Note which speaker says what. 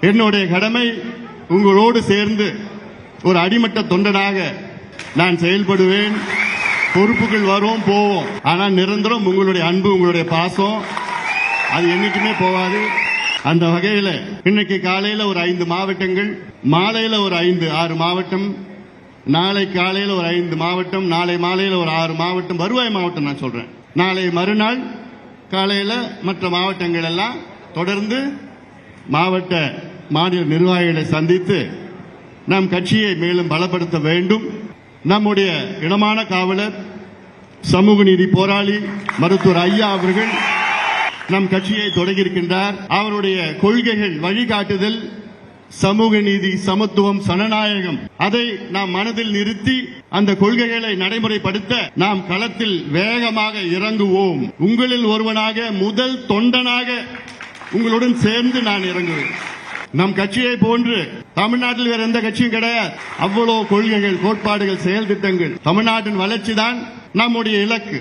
Speaker 1: என்னுடைய கடமை உங்களோடு சேர்ந்து ஒரு அடிமட்ட தொண்டனாக நான் செயல்படுவேன். பொறுப்புகள் வரும் போவோம். ஆனால் நிரந்தரம் உங்களுடைய அன்பு உங்களுடைய பாசம் அது என்னைக்குமே போகாது. அந்த வகையில் இன்னைக்கு காலையில ஒரு ஐந்து மாவட்டங்கள் மாலையில ஒரு ஐந்து ஆறு மாவட்டம் நாளை காலையில ஒரு ஐந்து மாவட்டம் நாளை மாலையில ஒரு ஆறு மாவட்டம் வருவாய் மாவட்டம் நான் சொல்றேன். நாளை மறுநாள் காலையில மற்ற மாவட்டங்கள் எல்லாம் தொடர்ந்து மாவட்ட மாநில நிர்வாகிகளை சந்தித்து நம் கட்சியை மேலும் பலப்படுத்த வேண்டும். நம்முடைய இனமான காவலர் சமூக நீதி போராளி மருத்துவர் ஐயா அவர்கள் நம் கட்சியை தொடங்கியிருக்கின்றார். அவருடைய கொள்கைகள் வழிகாட்டுதல் சமூக நீதி சமத்துவம் சனநாயகம் அதை நாம் மனதில் நிறுத்தி அந்த கொள்கைகளை நடைமுறைப்படுத்த நாம் களத்தில் வேகமாக இறங்குவோம். உங்களில் ஒருவனாக முதல் தொண்டனாக உங்களுடன் சேர்ந்து நான் இறங்குவேன். நம் கட்சியை போன்று தமிழ்நாட்டில் வேற எந்த கட்சியும் கிடையாது. அவ்வளவு கொள்கைகள் கோட்பாடுகள் செயல் திட்டங்கள் தமிழ்நாட்டின் வளர்ச்சி தான் நம்முடைய இலக்கு.